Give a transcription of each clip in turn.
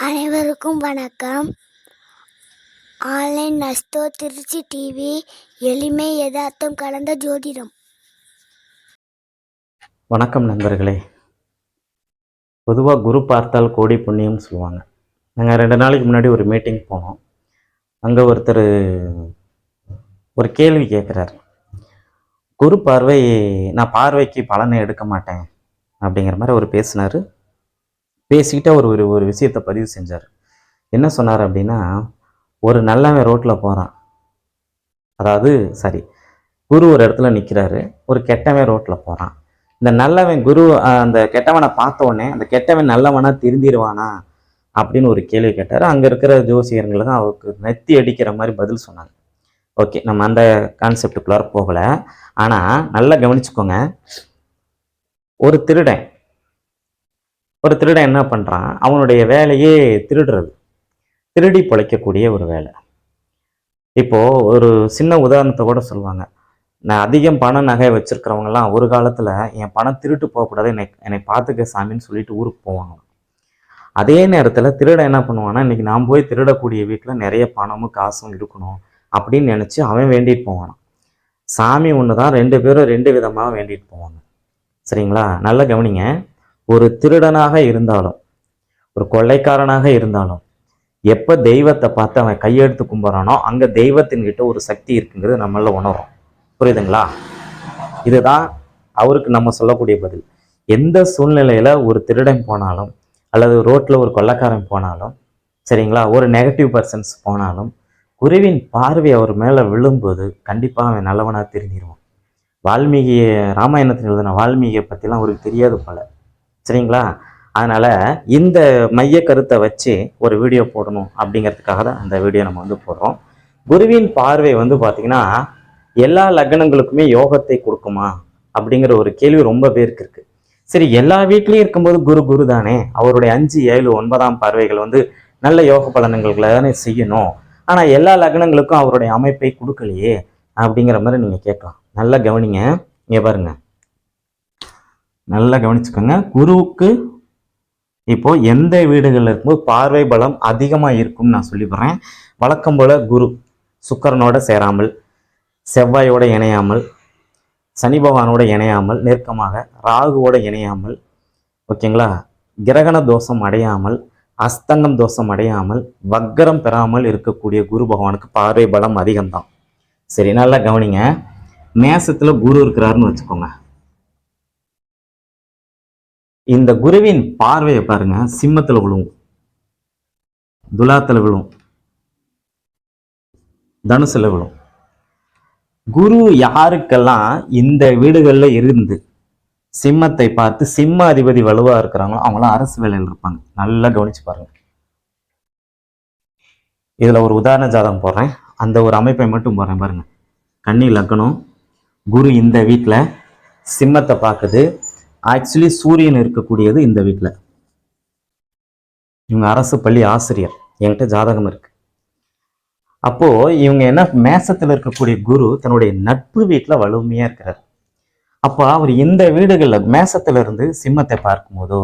அனைவருக்கும் வணக்கம். Online நஸ்தோ Trichy TV எளிமை எதார்த்தம் கலந்த ஜோதிடம். வணக்கம் நண்பர்களே. பொதுவாக குரு பார்த்தால் கோடி புண்ணியம்னு சொல்லுவாங்க. நாங்கள் ரெண்டு நாளைக்கு முன்னாடி ஒரு மீட்டிங் போனோம். அங்கே ஒருத்தர் ஒரு கேள்வி கேட்குறாரு குரு பார்வை நான் பார்வைக்கு பலனை எடுக்க மாட்டேன் அப்படிங்கிற மாதிரி அவர் பேசினார். பேசிக்கிட்டு அவர் ஒரு ஒரு விஷயத்தை பதிவு செஞ்சார். என்ன சொன்னார் அப்படின்னா ஒரு நல்லவன் ரோட்டில் போகிறான் அதாவது சரி குரு ஒரு இடத்துல நிற்கிறாரு ஒரு கெட்டவன் ரோட்டில் போகிறான் இந்த நல்லவன் குரு அந்த கெட்டவனை பார்த்த உடனே அந்த கெட்டவன் நல்லவனாக திருந்திடுவானா அப்படின்னு ஒரு கேள்வி கேட்டார். அங்கே இருக்கிற ஜோசியர்களுக்கு அவருக்கு நெத்தி அடிக்கிற மாதிரி பதில் சொன்னாங்க. ஓகே நம்ம அந்த கான்செப்டுக்குள்ளார போகலை. ஆனால் நல்லா கவனிச்சுக்கோங்க. ஒரு திருடன் ஒரு திருடன் என்ன பண்ணுறான் அவனுடைய வேலையே திருடுறது. திருடி பிழைக்கக்கூடிய ஒரு வேலை. இப்போது ஒரு சின்ன உதாரணத்தை கூட சொல்லுவாங்க. நான் அதிகம் பண நகை வச்சிருக்கிறவங்கலாம் ஒரு காலத்தில் என் பணம் திருட்டு போகக்கூடாது என்னை என்னை பார்த்துக்க சாமின்னு சொல்லிட்டு ஊருக்கு போவாங்க. அதே நேரத்தில் திருடன் என்ன பண்ணுவான்னா இன்றைக்கி நான் போய் திருடக்கூடிய வீட்டில் நிறைய பணமும் காசும் இருக்கணும் அப்படின்னு நினச்சி அவன் வேண்டிட்டு போவானான் சாமி ஒன்று தான் ரெண்டு பேரும் ரெண்டு விதமாக வேண்டிட்டு போவாங்க. சரிங்களா? நல்லா கவனிங்க. ஒரு திருடனாக இருந்தாலும் ஒரு கொள்ளைக்காரனாக இருந்தாலும் எப்போ தெய்வத்தை பார்த்து அவன் கையெடுத்து கும்பிட்றானோ அங்கே தெய்வத்தின்கிட்ட ஒரு சக்தி இருக்குங்கிறது நம்மள உணரும். புரியுதுங்களா? இதுதான் அவருக்கு நம்ம சொல்லக்கூடிய பதில். எந்த சூழ்நிலையில ஒரு திருடன் போனாலும் அல்லது ரோட்ல ஒரு கொள்ளைக்காரன் போனாலும் சரிங்களா ஒரு நெகட்டிவ் பர்சன்ஸ் போனாலும் குருவின் பார்வை அவர் மேலே விழும்போது கண்டிப்பாக அவன் நல்லவனாக தெரிஞ்சிருவான். வால்மீகியை ராமாயணத்தில் எழுதின வால்மீகியை பற்றிலாம் அவருக்கு தெரியாது போல. சரிங்களா? அதனால் இந்த மைய கருத்தை வச்சு ஒரு வீடியோ போடணும் அப்படிங்கிறதுக்காக தான் அந்த வீடியோ நம்ம வந்து போடுறோம். குருவின் பார்வை வந்து பார்த்திங்கன்னா எல்லா லக்னங்களுக்குமே யோகத்தை கொடுக்குமா? அப்படிங்கிற ஒரு கேள்வி ரொம்ப பேருக்கு இருக்குது சரி எல்லா வீட்லேயும் இருக்கும்போது குரு குரு தானே? அவருடைய அஞ்சு ஏழு ஒன்பதாம் பார்வைகள் வந்து நல்ல யோக பலன்களை தானே செய்யணும். ஆனால் எல்லா லக்னங்களுக்கும் அவருடைய அமைப்பை கொடுக்கலையே? அப்படிங்கிற மாதிரி நீங்கள் கேட்கலாம். நல்லா கவனிங்க. இங்கே பாருங்கள் நல்லா கவனிச்சுக்கோங்க. குருவுக்கு இப்போ எந்த வீடுகளில் இருக்கும்போது பார்வை பலம் அதிகமாக இருக்கும்னு நான் சொல்லிடுறேன் வழக்கம் போல் குரு சுக்கரனோட சேராமல் செவ்வாயோட இணையாமல் சனி பகவானோட இணையாமல் நெருக்கமாக ராகுவோட இணையாமல் ஓகேங்களா? கிரகண தோஷம் அடையாமல் அஸ்தங்கம் தோஷம் அடையாமல் வக்கரம் பெறாமல் இருக்கக்கூடிய குரு பகவானுக்கு பார்வை பலம் அதிகம்தான். சரி நல்லா கவனிங்க. மேசத்தில் குரு இருக்கிறாருன்னு வச்சுக்கோங்க. இந்த குருவின் பார்வையை பாருங்க. சிம்மத்தில் விழுவும். துலாத்தில் விழும் தனுசில் விழும் குரு யாருக்கெல்லாம் இந்த வீடுகள்ல இருந்து சிம்மத்தை பார்த்து சிம்ம அதிபதி வலுவா இருக்கிறாங்களோ அவங்களாம் அரசு வேலையில் இருப்பாங்க. நல்லா கவனிச்சு பாருங்க. இதுல ஒரு உதாரண ஜாதகம் போடுறேன். அந்த ஒரு அமைப்பை மட்டும் போடுறேன் பாருங்க. கன்னி லக்னம் குரு இந்த வீட்டில் சிம்மத்தை பார்க்குது. ஆக்சுவலி சூரியன் இருக்கக்கூடியது இந்த வீட்டில் இவங்க அரசு பள்ளி ஆசிரியர். என்கிட்ட ஜாதகம் இருக்கு. அப்போ இவங்க என்ன மேசத்தில் இருக்கக்கூடிய குரு தன்னுடைய நட்பு வீட்டில் வலுமையா இருக்கிறார். அப்போ அவர் இந்த வீடுகளில் மேசத்துல இருந்து சிம்மத்தை பார்க்கும்போதோ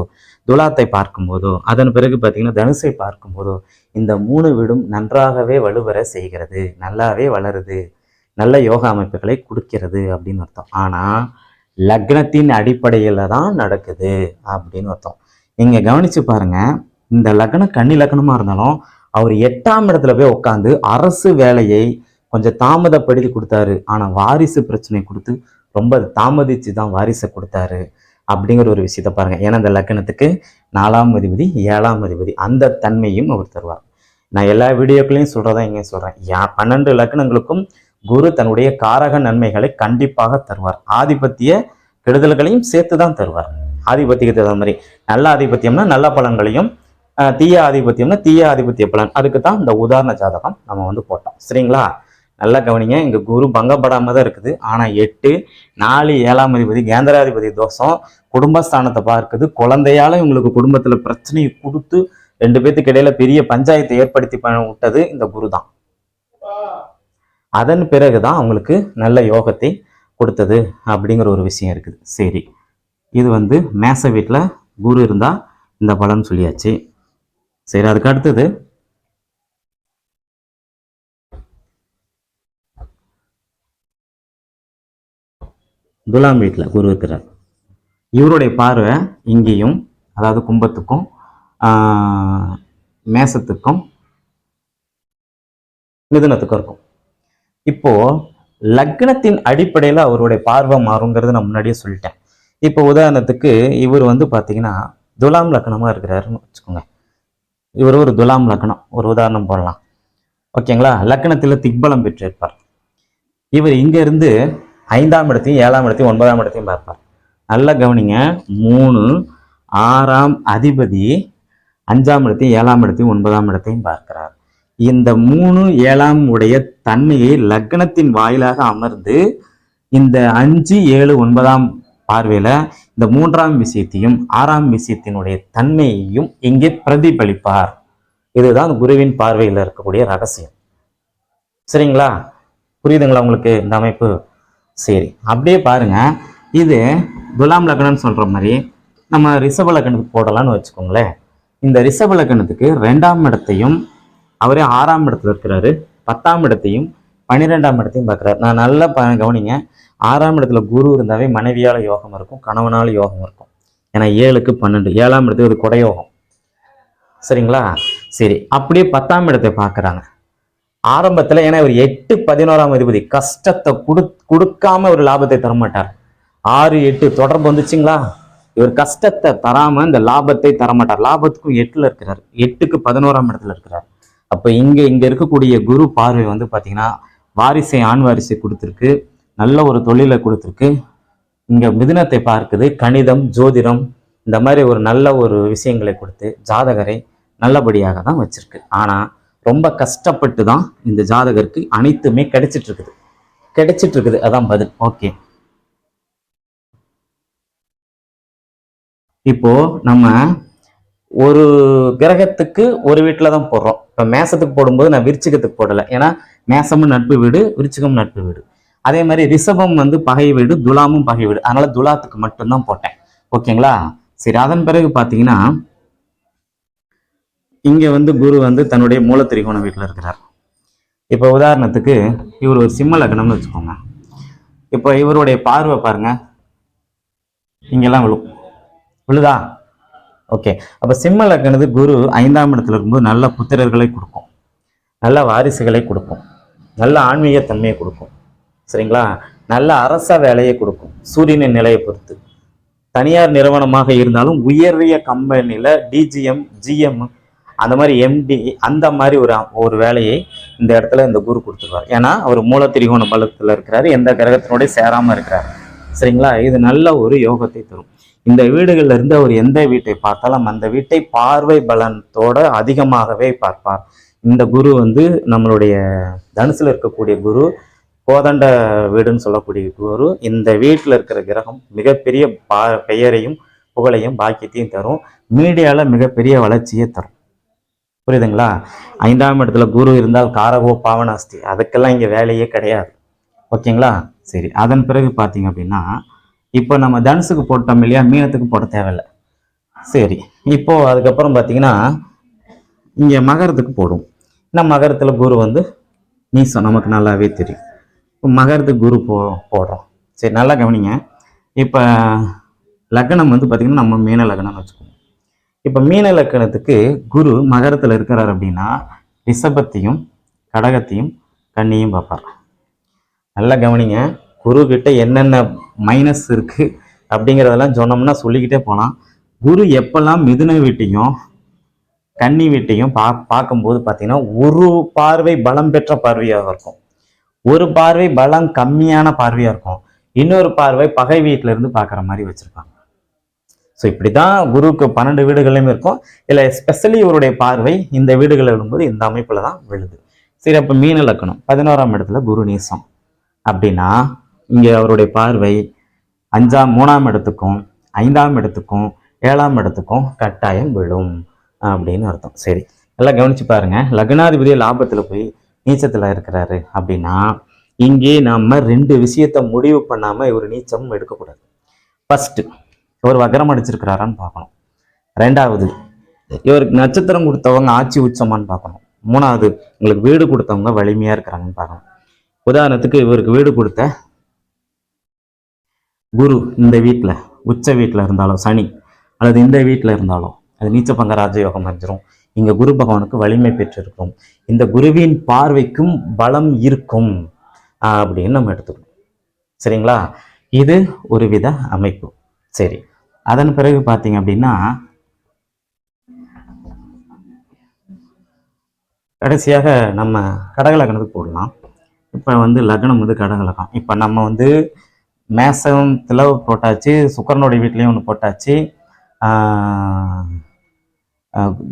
துலாத்தை பார்க்கும்போதோ அதன் பிறகு பார்த்தீங்கன்னா தனுசை பார்க்கும்போதோ இந்த மூணு வீடும் நன்றாகவே வலுவர செய்கிறது நல்லாவே வளருது நல்ல யோகா அமைப்புகளை கொடுக்கிறது அப்படின்னு அர்த்தம். ஆனால் லக்னத்தின் அடிப்படையில் தான் நடக்குது அப்படின்னு அர்த்தம். நீங்கள் கவனிச்சு பாருங்க இந்த லக்னம் கன்னி லக்னமாக இருந்தாலும் அவர் எட்டாம் இடத்துல போய் உட்காந்து அரசு வேலையை கொஞ்சம் தாமதப்படுத்தி கொடுத்தாரு. ஆனால் வாரிசு பிரச்சனை கொடுத்து ரொம்ப தாமதித்து தான் வாரிசை கொடுத்தாரு அப்படிங்கிற ஒரு விஷயத்த பாருங்கள் ஏன்னா இந்த லக்னத்துக்கு நாலாம் அதிபதி ஏழாம் அதிபதி அந்த தன்மையும் அவர் தருவார். நான் எல்லா வீடியோக்களையும் சொல்கிறதா இங்கே சொல்கிறேன் யா பன்னெண்டு லக்னங்களுக்கும் குரு தன்னுடைய காரக நன்மைகளை கண்டிப்பாக தருவார். ஆதிபத்திய கெடுதல்களையும் சேர்த்து தான் தருவார். ஆதிபத்தியத்துக்கு தகுந்த மாதிரி நல்ல ஆதிபத்தியம்னா நல்ல பலன்களையும் தீய ஆதிபத்தியம்னா தீய ஆதிபத்திய பலன். அதுக்கு தான் இந்த உதாரண ஜாதகம் நம்ம வந்து போட்டோம். சரிங்களா? நல்லா கவனிங்க. இங்கே குரு பங்கப்படாமல் தான் இருக்குது. ஆனா எட்டு நாலு ஏழாம் அதிபதி கேந்திராதிபதி தோஷம் குடும்பஸ்தானத்தை பார்க்குது. குழந்தையால இவங்களுக்கு குடும்பத்தில் பிரச்சனையை கொடுத்து ரெண்டு பேத்துக்கு இடையில பெரிய பஞ்சாயத்தை ஏற்படுத்தி பண்ண விட்டது இந்த குரு தான் அதன் பிறகு தான் அவங்களுக்கு நல்ல யோகத்தை கொடுத்தது அப்படிங்கிற ஒரு விஷயம் இருக்குது. சரி இது வந்து மேச வீட்டில் குரு இருந்தால் இந்த பலன் சொல்லியாச்சு. சரி அதுக்கு அடுத்தது துலாம் வீட்டில் குரு இருக்கிறார். இவருடைய பார்வை இங்கேயும் அதாவது கும்பத்துக்கும் ஆஹ், மேசத்துக்கும் மிதுனத்துக்கும் இருக்கும். இப்போ லக்னத்தின் அடிப்படையில் அவருடைய பார்வை மாறுங்கிறது நான் முன்னாடியே சொல்லிட்டேன். இப்போ உதாரணத்துக்கு இவர் வந்து பார்த்தீங்கன்னா துலாம் லக்னமாக இருக்கிறாருன்னு வச்சுக்கோங்க. இவர் ஒரு துலாம் லக்னம். ஒரு உதாரணம் போடலாம். ஓகேங்களா? லக்னத்தில் திக்பலம் பெற்றிருப்பார். இவர் இங்கேருந்து ஐந்தாம் இடத்தையும் ஏழாம் இடத்தையும் ஒன்பதாம் இடத்தையும் பார்ப்பார். நல்லா கவனிங்க. மூணு ஆறாம் அதிபதி அஞ்சாம் இடத்தையும் ஏழாம் இடத்தையும் ஒன்பதாம் இடத்தையும் பார்க்கிறார். இந்த மூணு ஏழாம் உடைய தன்மையை லக்னத்தின் வாயிலாக அமர்ந்து இந்த அஞ்சு ஏழு ஒன்பதாம் பார்வையில இந்த மூன்றாம் விஷயத்தையும் ஆறாம் விஷயத்தினுடைய தன்மையையும் இங்கே பிரதிபலிப்பார். இதுதான் குருவின் பார்வையில் இருக்கக்கூடிய ரகசியம். சரிங்களா? புரியுதுங்களா உங்களுக்கு இந்த அமைப்பு? சரி அப்படியே பாருங்க. இது துலாம் லக்னம்னு சொல்ற மாதிரி நம்ம ரிஷப லக்னத்துக்கு போடலாம்னு வச்சுக்கோங்களேன். இந்த ரிஷப லக்னத்துக்கு ரெண்டாம் இடத்தையும் அவரே ஆறாம் இடத்துல இருக்கிறாரு. பத்தாம் இடத்தையும் பன்னிரெண்டாம் இடத்தையும் பார்க்குறாரு. நான் நல்லா ப- கவனிங்க. ஆறாம் இடத்துல குரு இருந்தாவே மனைவியால் யோகம் இருக்கும் கணவனால் யோகம் இருக்கும். ஏன்னா ஏழுக்கு பன்னெண்டு. ஏழாம் இடத்துக்கு ஒரு குடையோகம் சரிங்களா? சரி அப்படியே பத்தாம் இடத்தை பார்க்குறாங்க. ஆரம்பத்தில் ஏன்னா இவர் எட்டு பதினோராம் அதிபதி. கஷ்டத்தை கொடு கொடுக்காம ஒரு லாபத்தை தர மாட்டார் ஆறு எட்டு தொடர்பு வந்துச்சுங்களா? இவர் கஷ்டத்தை தராமல் இந்த லாபத்தை தரமாட்டார். லாபத்துக்கும் எட்டில் இருக்கிறார். எட்டுக்கு பதினோராம் இடத்துல இருக்கிறார். அப்போ இங்கே இங்கே இருக்கக்கூடிய குரு பார்வை வந்து பார்த்தீங்கன்னா வாரிசை ஆண் வாரிசை கொடுத்துருக்கு. நல்ல ஒரு தொழிலை கொடுத்துருக்கு. இங்கே மிதுனத்தை பார்க்குது. கணிதம் ஜோதிடம் இந்த மாதிரி ஒரு நல்ல ஒரு விஷயங்களை கொடுத்து ஜாதகரை நல்லபடியாக தான் வச்சுருக்கு. ஆனால் ரொம்ப கஷ்டப்பட்டு தான் இந்த ஜாதகருக்கு அனைத்துமே கிடைச்சிட்டு இருக்குது கிடைச்சிட்டு இருக்குது அதான் பதில். ஓகே. இப்போ நம்ம ஒரு கிரகத்துக்கு ஒரு வீட்டில் தான் போடுறோம். இப்போ மேசத்துக்கு போடும்போது நான் விருச்சிகத்துக்கு போடலை. ஏன்னா மேசமும் நட்பு வீடு விருச்சிகம் நட்பு வீடு. அதே மாதிரி ரிஷபம் வந்து பகை வீடு துலாமும் பகை வீடு. அதனால துலாத்துக்கு மட்டும்தான் போட்டேன். ஓகேங்களா? சரி அதன் பிறகு பார்த்தீங்கன்னா இங்கே வந்து குரு வந்து தன்னுடைய மூலத்திரிகோண வீட்டில் இருக்கிறார். இப்போ உதாரணத்துக்கு இவர் ஒரு சிம்ம லக்னம்னு வச்சுக்கோங்க. இப்போ இவருடைய பார்வை பாருங்க. இங்கெல்லாம் விழும். விழுதா? ஓகே அப்போ சிம்ம லக்னது குரு ஐந்தாம் இடத்துல இருக்கும்போது நல்ல புத்திரர்களை கொடுக்கும். நல்ல வாரிசுகளை கொடுக்கும். நல்ல ஆன்மீக தன்மையை கொடுக்கும். சரிங்களா? நல்ல அரச வேலையை கொடுக்கும். சூரியனின் நிலையை பொறுத்து. தனியார் நிறுவனமாக இருந்தாலும் உயரிய கம்பெனியில் டிஜிஎம் ஜிஎம் அந்த மாதிரி எம்டி அந்த மாதிரி ஒரு ஒரு வேலையை இந்த இடத்துல இந்த குரு கொடுத்துருவார். ஏன்னா அவர் மூல திரிகோண பலத்தில் இருக்கிறாரு. எந்த கிரகத்தினோடய சேராமல் இருக்கிறார். சரிங்களா? இது நல்ல ஒரு யோகத்தை தரும். இந்த வீடுகளில் இருந்து அவர் எந்த வீட்டை பார்த்தாலும் அந்த வீட்டை பார்வை பலத்தோட அதிகமாகவே பார்ப்பார். இந்த குரு வந்து நம்மளுடைய தனுசில் இருக்கக்கூடிய குரு கோதண்ட வீடுன்னு சொல்லக்கூடிய குரு இந்த வீட்டில் இருக்கிற கிரகம் மிகப்பெரிய பா பெயரையும் புகழையும் பாக்கியத்தையும் தரும். மீடியாவில் மிகப்பெரிய வளர்ச்சியை தரும். புரியுதுங்களா? ஐந்தாம் இடத்துல குரு இருந்தால் காரகோ பாவனாஸ்தி. அதுக்கெல்லாம் இங்கே வேலையே கிடையாது. ஓகேங்களா? சரி அதன் பிறகு பார்த்தீங்க அப்படின்னா இப்போ நம்ம தனுசுக்கு போட்டோம் இல்லையா? மீனத்துக்கு போட தேவையில்லை. சரி இப்போ அதுக்கப்புறம் பார்த்தீங்கன்னா இங்கே மகரத்துக்கு போடும். இந்த மகரத்தில் குரு வந்து நீசம் நமக்கு நல்லாவே தெரியும். இப்போ மகரத்துக்கு குரு போ போடுறோம். சரி நல்லா கவனிங்க. இப்போ லக்னம் வந்து பார்த்திங்கன்னா நம்ம மீன லக்னம்னு வச்சுக்கோங்க. இப்போ மீன லக்கணத்துக்கு குரு மகரத்தில் இருக்கிறார் அப்படின்னா ரிஷபத்தையும் கடகத்தையும் கண்ணியும் பார்ப்பார். நல்லா கவனிங்க. குரு கிட்ட என்னென்ன மைனஸ் இருக்கு அப்படிங்கிறதெல்லாம் சொன்னோம்னா சொல்லிக்கிட்டே போகலாம் குரு எப்பெல்லாம் மிதுன வீட்டையும் கன்னி வீட்டையும் பா பார்க்கும்போது பார்த்தீங்கன்னா ஒரு பார்வை பலம் பெற்ற பார்வையாக இருக்கும். ஒரு பார்வை பலம் கம்மியான பார்வையாக இருக்கும். இன்னொரு பார்வை பகை வீட்டில இருந்து பார்க்குற மாதிரி வச்சிருப்பாங்க. ஸோ இப்படி தான் குருவுக்கு பன்னெண்டு வீடுகளையும் இருக்கும். இல்லை ஸ்பெஷலி இவருடைய பார்வை இந்த வீடுகளில் விழும்போது இந்த அமைப்பில் தான் விழுது. சரி அப்போ மீன லக்கணம். பதினோராம் இடத்துல குரு நீசம். அப்படின்னா இங்கே அவருடைய பார்வை அஞ்சாம் மூணாம் இடத்துக்கும் ஐந்தாம் இடத்துக்கும் ஏழாம் இடத்துக்கும் கட்டாயம் விழும் அப்படின்னு அர்த்தம். சரி எல்லாம் கவனிச்சு பாருங்க. லக்னாதிபதியை லாபத்தில் போய் நீச்சத்தில் இருக்கிறாரு அப்படின்னா இங்கே நம்ம ரெண்டு விஷயத்த முடிவு பண்ணாமல் இவர் நீச்சமும் எடுக்கக்கூடாது. ஃபஸ்ட்டு இவர் வக்கரம் அடிச்சிருக்கிறாரான்னு பார்க்கணும். ரெண்டாவது இவருக்கு நட்சத்திரம் கொடுத்தவங்க ஆட்சி உச்சமான்னு பார்க்கணும். மூணாவது உங்களுக்கு வீடு கொடுத்தவங்க வலிமையாக இருக்கிறாங்கன்னு பார்க்கணும். உதாரணத்துக்கு இவருக்கு வீடு கொடுத்த குரு இந்த வீட்டில் உச்ச வீட்டில் இருந்தாலும் சனி அல்லது இந்த வீட்டில் இருந்தாலும் அது நீச்சபங்க ராஜயோகம் அறிஞ்சிரும் இங்க குரு பகவானுக்கு வலிமை பெற்றிருக்கும். இந்த குருவின் பார்வைக்கும் பலம் இருக்கும் அப்படின்னு நம்ம எடுத்துக்கணும். சரிங்களா? இது ஒரு வித அமைப்பு. சரி. அதன் பிறகு பார்த்தீங்க அப்படின்னா கடைசியாக நம்ம கடகலக்கணத்துக்கு போடலாம். இப்போ வந்து லக்னம் வந்து கடகலக்கம் இப்போ நம்ம வந்து மேசத்தில் போட்டாச்சு சுக்கரனுடைய வீட்லேயும் ஒன்று போட்டாச்சு.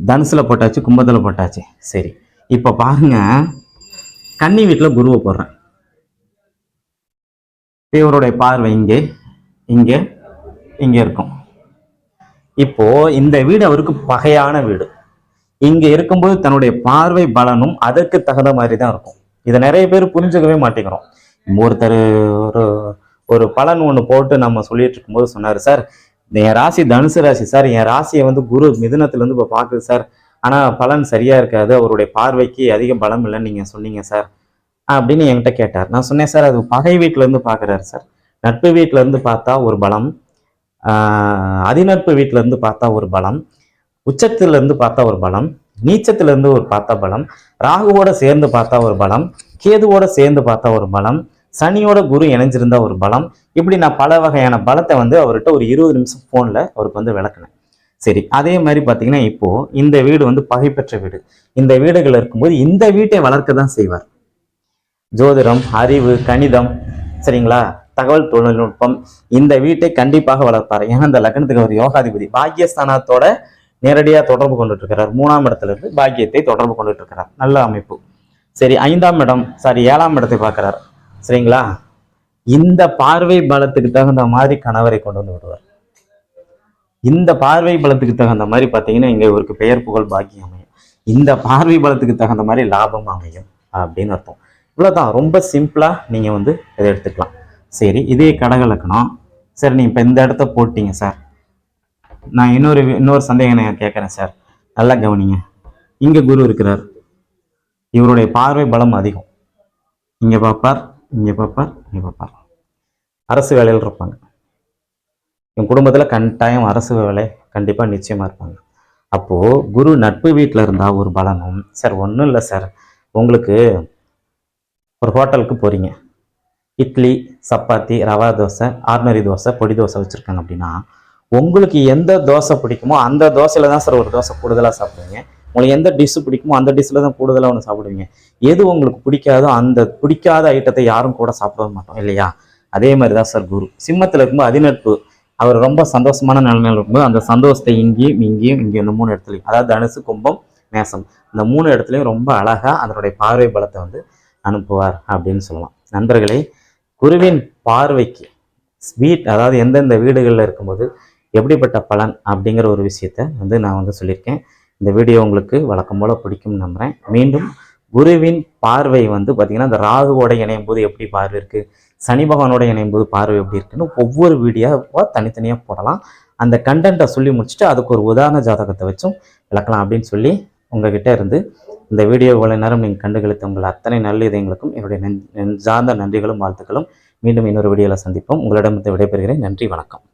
தனுசில் போட்டாச்சு கும்பத்தில் போட்டாச்சு. சரி இப்போ பாருங்க. கன்னி வீட்டில் குருவை போடுறேன். இவருடைய பார்வை இங்கே இங்கே இங்கே இருக்கும். இப்போ இந்த வீடு அவருக்கு பகையான வீடு. இங்கே இருக்கும்போது தன்னுடைய பார்வை பலனும் அதற்கு தகுந்த மாதிரி தான் இருக்கும். இதை நிறைய பேர் புரிஞ்சுக்கவே மாட்டேங்கிறோம். ஒருத்தர் ஒரு ஒரு பலன் ஒன்று போட்டு நம்ம சொல்லிட்டு இருக்கும்போது சொன்னார் சார் என் ராசி தனுசு ராசி சார் என் ராசியை வந்து குரு மிதுனத்துல இருந்து இப்போ பார்க்குது சார். ஆனால் பலன் சரியா இருக்காது. அவருடைய பார்வைக்கு அதிக பலம் இல்லைன்னு நீங்கள் சொன்னீங்க சார். அப்படின்னு என்கிட்ட கேட்டார். நான் சொன்னேன் சார் அது பகை வீட்டிலேருந்து பார்க்குறாரு சார். நட்பு வீட்டிலேருந்து பார்த்தா ஒரு பலம் அதிநட்பு வீட்டிலேருந்து பார்த்தா ஒரு பலம் உச்சத்திலேருந்து பார்த்தா ஒரு பலம் நீச்சத்திலேருந்து ஒரு பார்த்தா பலம் ராகுவோட சேர்ந்து பார்த்தா ஒரு பலம் கேதுவோட சேர்ந்து பார்த்தா ஒரு பலம் சனியோட குரு இணைஞ்சிருந்த ஒரு பலம். இப்படி நான் பல வகையான பலத்தை வந்து அவர்கிட்ட ஒரு இருபது நிமிஷம் ஃபோனில் அவருக்கு வந்து விளக்குனேன். சரி அதே மாதிரி பார்த்தீங்கன்னா இப்போ இந்த வீடு வந்து பகை பெற்ற வீடு. இந்த வீடுகள் இருக்கும்போது இந்த வீட்டை வளர்க்க தான் செய்வார். ஜோதிடம் அறிவு கணிதம் சரிங்களா? தகவல் தொழில்நுட்பம் இந்த வீட்டை கண்டிப்பாக வளர்ப்பார். ஏன்னா இந்த லக்னத்துக்கு ஒரு யோகாதிபதி. பாக்கியஸ்தானத்தோட நேரடியாக தொடர்பு கொண்டுட்டு இருக்கிறார் மூணாம் இடத்துல இருந்து பாக்கியத்தை தொடர்பு கொண்டுட்டு இருக்கிறார் நல்ல அமைப்பு. சரி ஐந்தாம் இடம் சாரி ஏழாம் இடத்தை பார்க்குறார். சரிங்களா? இந்த பார்வை பலத்துக்கு தகுந்த மாதிரி கணவரை கொண்டு வந்து விடுவார். இந்த பார்வை பலத்துக்கு தகுந்த மாதிரி பார்த்தீங்கன்னா இங்கே இவருக்கு பெயர் புகழ் பாக்கியம் அமையும். இந்த பார்வை பலத்துக்கு தகுந்த மாதிரி லாபம் அமையும் அப்படின்னு அர்த்தம். இவ்வளவுதான். ரொம்ப சிம்பிளா நீங்க வந்து இதை எடுத்துக்கலாம். சரி இதே கடகலக்கணம் சரி நீ இப்போ இந்த இடத்த போட்டீங்க சார். நான் இன்னொரு இன்னொரு சந்தேகம் நான் கேட்குறேன் சார். நல்லா கவனிங்க. இங்க குரு இருக்கிறார். இவருடைய பார்வை பலம் அதிகம். இங்க பார்ப்பார் இங்கே பார்ப்பார் இங்கே பார்ப்பார் அரசு வேலையில் இருப்பாங்க. என் குடும்பத்தில் கட்டாயம் அரசு வேலை கண்டிப்பாக நிச்சயமாக இருப்பாங்க. அப்போது குரு நட்பு வீட்டில் இருந்தால் ஒரு பலனும் சார் ஒன்றும் இல்லை சார். உங்களுக்கு ஒரு ஹோட்டலுக்கு போகிறீங்க இட்லி சப்பாத்தி ரவா தோசை ஆர்டினரி தோசை பொடி தோசை வச்சுருக்காங்க அப்படின்னா உங்களுக்கு எந்த தோசை பிடிக்குமோ அந்த தோசையில் தான் சார் ஒரு தோசை கூடுதலாக சாப்பிடுவீங்க. உங்களுக்கு எந்த டிஷ்ஷு பிடிக்குமோ அந்த டிஷ்ஷில் தான் கூடுதலாக ஒன்று சாப்பிடுவீங்க. எது உங்களுக்கு பிடிக்காதோ அந்த பிடிக்காத ஐட்டத்தை யாரும் கூட சாப்பிட மாட்டோம் இல்லையா? அதே மாதிரி தான் சார் குரு. சிம்மத்தில் இருக்கும்போது அதிநட்பு அவர் ரொம்ப சந்தோஷமான நிலைமையில் இருக்கும்போது அந்த சந்தோஷத்தை இங்கேயும் இங்கேயும் இங்கே இந்த மூணு இடத்துலையும் அதாவது தனுசு கும்பம் மேசம் இந்த மூணு இடத்துலையும் ரொம்ப அழகாக அதனுடைய பார்வை பலத்தை வந்து அனுப்புவார் அப்படின்னு சொல்லலாம். நண்பர்களே குருவின் பார்வைக்கு வீட் அதாவது எந்தெந்த வீடுகளில் இருக்கும்போது எப்படிப்பட்ட பலன் அப்படிங்கிற ஒரு விஷயத்த வந்து நான் வந்து சொல்லியிருக்கேன். இந்த வீடியோ உங்களுக்கு வழக்கம் போல் பிடிக்கும்னு நம்புகிறேன் மீண்டும் குருவின் பார்வை வந்து பார்த்திங்கன்னா இந்த ராகுவோட இணையும் போது எப்படி பார்வை இருக்குது சனி பகவானோட இணையும் போது பார்வை எப்படி இருக்குன்னு ஒவ்வொரு வீடியோவாக தனித்தனியாக போடலாம். அந்த கண்டென்ட்டை சொல்லி முடிச்சுட்டு அதுக்கு ஒரு உதாரண ஜாதகத்தை வச்சும் விளக்கலாம் அப்படின்னு சொல்லி உங்ககிட்ட இருந்து இந்த வீடியோ இவ்வளோ நேரம் நீங்கள் கண்டுகளித்த உங்கள் அத்தனை நல்ல இதயங்களுக்கும் என்னுடைய நெஞ்சார்ந்த நன்றிகளும் வாழ்த்துக்களும். மீண்டும் இன்னொரு வீடியோவில் சந்திப்போம். உங்களிடம் விடைபெறுகிறேன். நன்றி வணக்கம்.